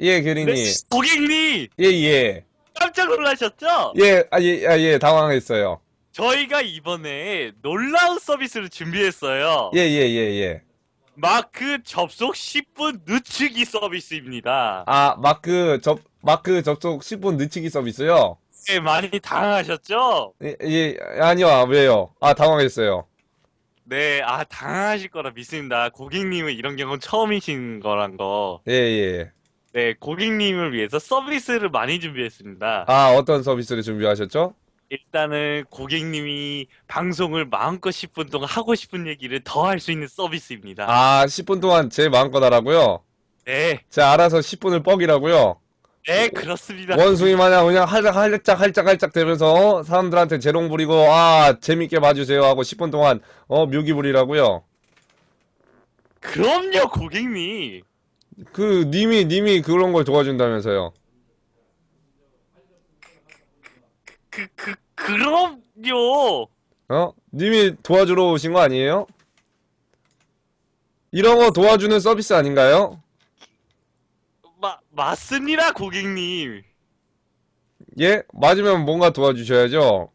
예, 교리님. 네, 고객님 예, 예. 깜짝 놀라셨죠? 예, 아, 예, 아, 예, 당황했어요. 저희가 이번에 놀라운 서비스를 준비했어요. 예, 예, 예, 예. 마크 접속 10분 늦추기 서비스입니다. 아, 마크 접, 마크 접속 10분 늦추기 서비스요? 네, 많이 당황하셨죠? 예, 예, 아니요, 아, 왜요? 아, 당황했어요. 네, 아 당황하실 거라 믿습니다. 고객님은 이런 경우는 처음이신 거란 거. 예, 예. 네, 고객님을 위해서 서비스를 많이 준비했습니다. 아, 어떤 서비스를 준비하셨죠? 일단은 고객님이 방송을 마음껏 10분 동안 하고 싶은 얘기를 더 할 수 있는 서비스입니다. 아, 10분 동안 제 마음껏 하라고요? 네, 제가 알아서 10분을 뻑이라고요? 네, 그렇습니다. 원숭이 마냥 그냥 할짝 할짝 할짝 할짝 되면서 어? 사람들한테 재롱 부리고 아 재밌게 봐주세요 하고 10분 동안 어 묘기 부리라고요. 그럼요, 고객님. 그 님이 님이 그런 걸 도와준다면서요. 그, 그, 그럼요. 어? 님이 도와주러 오신 거 아니에요? 이런 거 도와주는 서비스 아닌가요? 마, 맞습니다, 고객님. 예? 맞으면 뭔가 도와주셔야죠.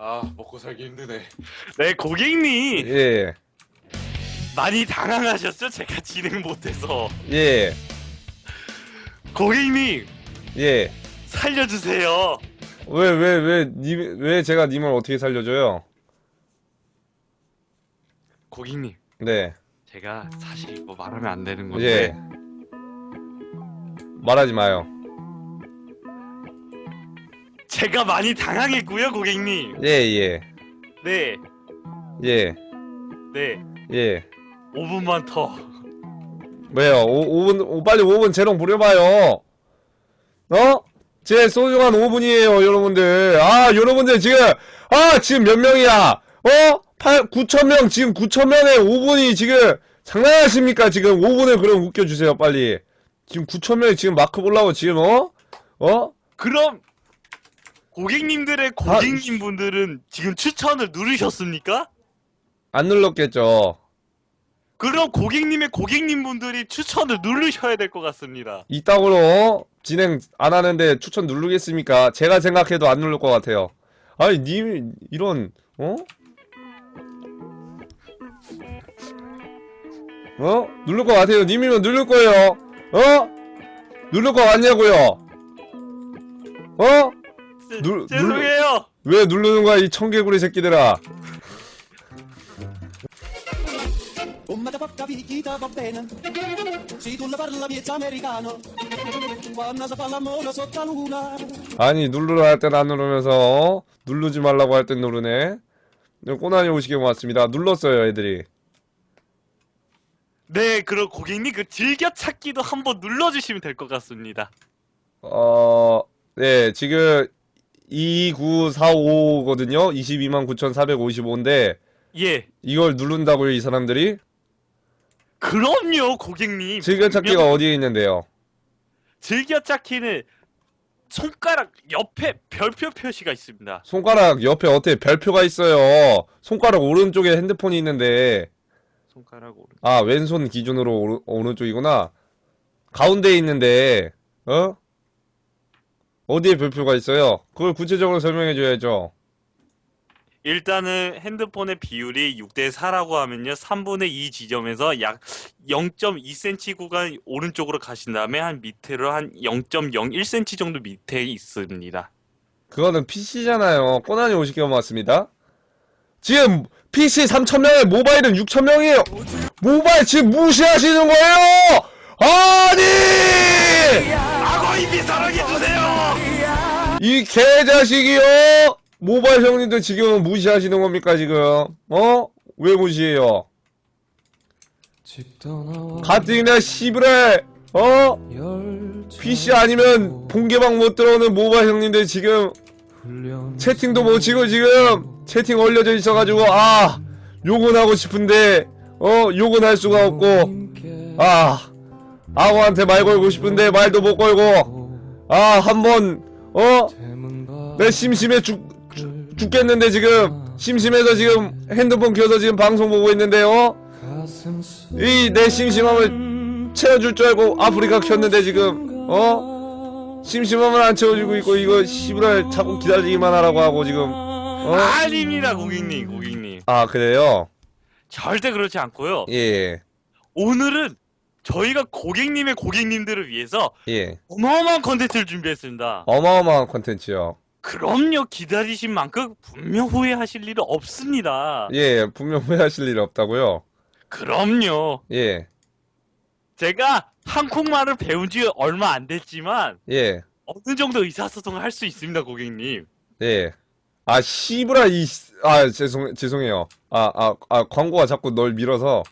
아 먹고 살기 힘드네 네, 고객님. 예. 많이 당황하셨죠? 제가 진행 못해서. 예. 고객님, 예. 살려주세요. 왜 왜 왜 님 왜 제가 님을 어떻게 살려줘요? 고객님, 네. 제가 사실 뭐 말하면 안 되는 건데. 예. 말하지 마요. 제가 많이 당황했고요, 고객님. 예, 예. 네, 예. 네. 예. 5분만 더. 왜요? 오, 5분, 오, 빨리 5분 재롱 부려봐요. 어? 제 소중한 5분이에요, 여러분들. 아, 여러분들 지금, 아, 지금 몇 명이야? 어? 8, 9천명, 지금 9천명에 5분이 지금, 장난하십니까? 지금 5분을 그럼 웃겨주세요, 빨리. 지금 9천명이 지금 마크 보려고 지금, 어? 어? 그럼 고객님들의 고객님 분들은 지금 추천을 누르셨습니까? 안 눌렀겠죠. 그럼 고객님의 고객님 분들이 추천을 누르셔야 될 것 같습니다. 이따구로, 어? 진행 안 하는데 추천 누르겠습니까? 제가 생각해도 안 누를 것 같아요. 아니, 님, 이런, 어? 어? 누를 것 같아요. 님이면 누를 거예요. 어? 누를 것 같냐고요? 어? 제- 누- 죄송해요. 왜 누르는 거야, 이 청개구리 새끼들아? Come te porta vita va bene Se tu la parla miezza americano Quando si fa l'amore sotto la luna 아니, 누르라 할 땐 안 누르면서, 어? 누르지 말라고 할 땐 누르네? 꼬난이 오시게 고맙습니다. 눌렀어요, 애들이. 네, 그럼 고객님 그 즐겨찾기도 한번 눌러주시면 될 것 같습니다. 어, 네, 지금 2945거든요. 22만 9,455인데 예, 이걸 누른다고요, 이 사람들이? 그럼요, 고객님. 즐겨찾기가 어디에 있는데요? 즐겨찾기는 손가락 옆에 별표 표시가 있습니다. 손가락 옆에 어떻게 별표가 있어요? 손가락 오른쪽에 핸드폰이 있는데 손가락 오른. 아, 왼손 기준으로 오른, 오른쪽이구나. 가운데에 있는데 어? 어디에 별표가 있어요? 그걸 구체적으로 설명해 줘야죠. 일단은 핸드폰의 비율이 6대 4라고 하면요. 3분의 2 지점에서 약 0.2cm 구간 오른쪽으로 가신 다음에 한 밑으로 한 0.01cm 정도 밑에 있습니다. 그거는 PC잖아요. 꼬난이 오시게 고맙습니다. 지금 PC 3,000명에 모바일은 6,000명이에요. 모바일 지금 무시하시는 거예요! 아니! 악어 입이 사랑해주세요! 이 개자식이요! 모바일 형님들 지금 무시하시는 겁니까, 지금? 어? 왜 무시해요? 가뜩이나 씨부레, 어? PC 아니면 본개방 못 들어오는 모바일 형님들 지금 채팅도 못 치고 지금 채팅 올려져 있어가지고 아 욕은 하고 싶은데 어 욕은 할 수가 없고 아 아고한테 말 걸고 싶은데 말도 못 걸고 아 한번 어 내 심심해 죽, 죽 죽겠는데 지금 심심해서 지금 핸드폰 켜서 지금 방송 보고 있는데요 이 내 심심함을 채워줄 줄 알고 아프리카 켰는데 지금 어? 심심함을 안 채워주고 있고 이거 씨부랄 자꾸 기다리기만 하라고 하고 지금 어? 아닙니다 고객님 고객님 아 그래요? 절대 그렇지 않고요 예 오늘은 저희가 고객님의 고객님들을 위해서 예. 어마어마한 컨텐츠를 준비했습니다 어마어마한 컨텐츠요. 그럼요 기다리신 만큼 분명 후회하실 일은 없습니다 예, 분명 후회하실 일 없다고요. 그럼요 예, 제가 한국말을 배운 지 얼마 안 됐지만 예, 어느 정도 의사소통을 할 수 있습니다 고객님 예. 아 씨부라 이, 씨- 아 죄송 죄송해요. 아, 아, 아 광고가 자꾸 널 밀어서.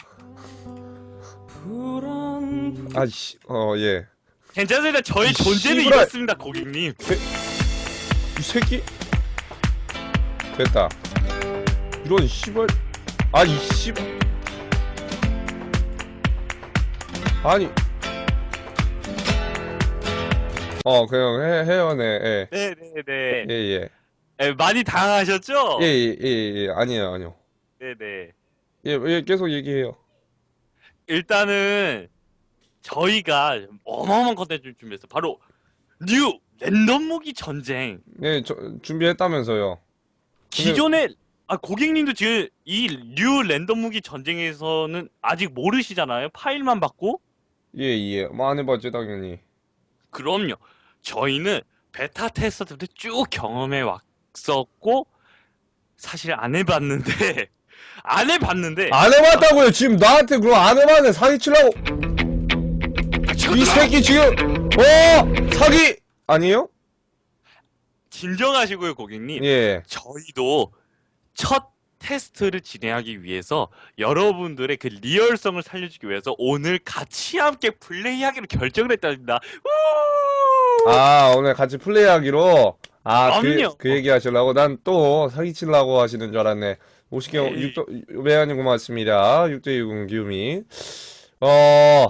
아 씨, 어 예. 괜찮습니다 저의 이 존재는. 이렇습니다 고객님 이 새끼. 됐다. 이런 씨발. 아이 씨. 아니. 어 그냥 해 해요네. 예. 네네네 예, 예. 에, 많이 당하셨죠? 예, 예, 예, 예, 아니에요, 아니요. 네네 예, 예, 계속 얘기해요. 일단은 저희가 어마어마한 컨텐츠를 준비했어 바로 뉴 랜덤 무기 전쟁 예, 저, 준비했다면서요. 기존에 아 고객님도 지금 이 뉴 랜덤 무기 전쟁에서는 아직 모르시잖아요 파일만 받고 예, 예. 뭐 안 해봤죠, 당연히. 그럼요 저희는 베타 테스터 때부터 쭉 경험해 왔었고 사실 안 해봤는데 안 해봤는데 안 해봤다고요! 지금 나한테 그럼 안 해봤네, 사기 치려고! 이 새끼 지금, 어! 사기! 아니에요? 진정하시고요 고객님 예. 저희도 첫 테스트를 진행하기 위해서 여러분들의 그 리얼성을 살려주기 위해서 오늘 같이 함께 플레이하기로 결정을 했답니다. 우! 아, 오늘 같이 플레이하기로? 아, 그, 그럼요. 그 얘기 하시려고? 난 또 사기치려고 하시는 줄 알았네. 50개, 에이. 육도, 매한님 고맙습니다. 6대6은 기움이. 어,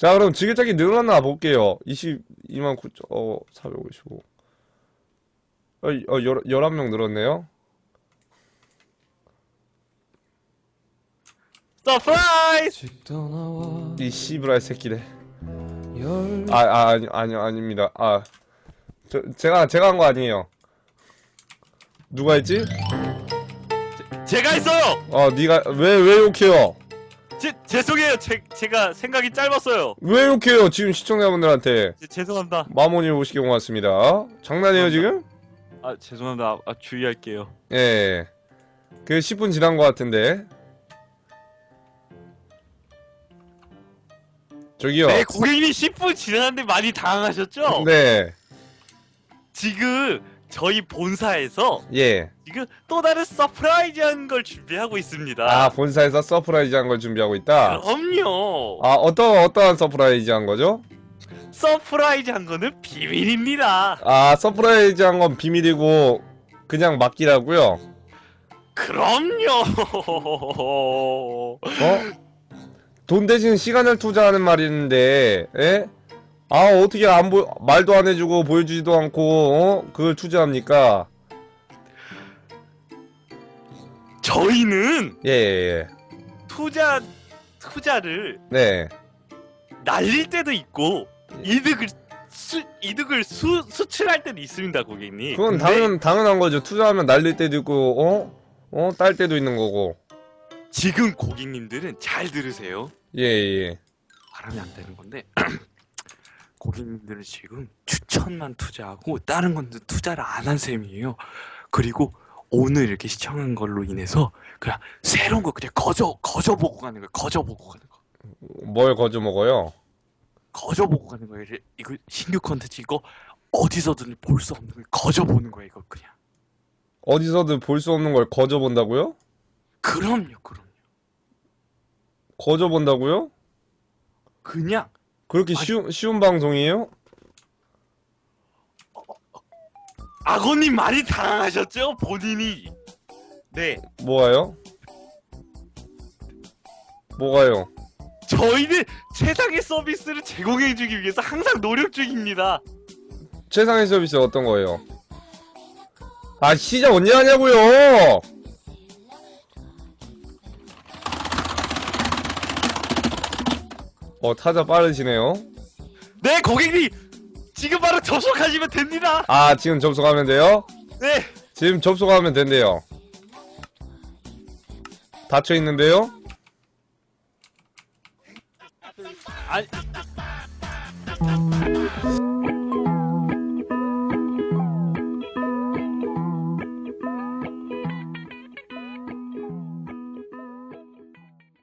자, 그럼 지게짝이 늘어나 볼게요. 22만 9, 어, 455. 어, 이- 어, 11명 늘었네요. 서프라이즈! 이 씨브라이 새끼들. 아, 아, 아니, 아니, 아닙니다. 아, 저, 제가, 제가 한 거 아니에요. 누가 했지? 제 가 했어요! 어, 니가, 왜, 왜 욕해요? 제, 죄송해요. 제, 제가 생각이 짧았어요. 왜 욕해요? 지금 시청자분들한테. 제, 죄송합니다. 마모님 오시게 고맙습니다. 장난이에요, 지금? 아, 죄송합니다. 아, 주의할게요. 예. 그 10분 지난 것 같은데. 저기요. 네, 고객님 10분 지났는데 많이 당황하셨죠? 네. 지금 저희 본사에서 예. 지금 또 다른 서프라이즈한 걸 준비하고 있습니다. 아, 본사에서 서프라이즈 한 걸 준비하고 있다. 그럼요. 아, 어떤, 어떠한 서프라이즈 한 거죠? 서프라이즈 한 거는 비밀입니다. 아, 서프라이즈 한 건 비밀이고, 그냥 맡기라고요 그럼요. 어? 돈 대신 시간을 투자하는 말인데, 예? 아, 어떻게 안 보, 말도 안 해주고 보여주지도 않고, 어? 그걸 투자합니까? 저희는 예, 예, 예. 투자 투자를 네. 날릴 때도 있고 이득을 수, 이득을 수, 수출할 때도 있습니다, 고객님. 그건 근데 당연, 당연한 거죠. 투자하면 날릴 때도 있고, 어? 어? 딸 때도 있는 거고. 지금 고객님들은 잘 들으세요. 예, 예. 말하면 안 되는 건데 고객님들은 지금 추천만 투자하고 다른 건 투자를 안 한 셈이에요. 그리고 오늘 이렇게 시청한 걸로 인해서 그냥 새로운 거 그냥 거저 거저 보고 가는 거예요. 거저 보고 가는 거. 뭘 거저 먹어요? 거저 보고 가는 거예요. 이거 신규 컨텐츠 이거 어디서든 볼 수 없는 걸 거저 보는 거예요. 이거 그냥. 어디서든 볼 수 없는 걸 거저 본다고요? 그럼요, 그럼요. 거저 본다고요? 그냥 그렇게 아니- 쉬운, 쉬운 방송이에요? 아버님 많이 당황하셨죠? 본인이. 네, 뭐가요? 뭐가요? 저희는 최상의 서비스를 제공해주기 위해서 항상 노력 중입니다. 최상의 서비스 어떤 거예요? 아 시작 언제 하냐고요? 어 타자 빠르시네요 네, 고객님! 지금 바로 접속하시면 됩니다! 아 지금 접속하면 돼요? 네! 지금 접속하면 된대요 닫혀 있는데요? 아니.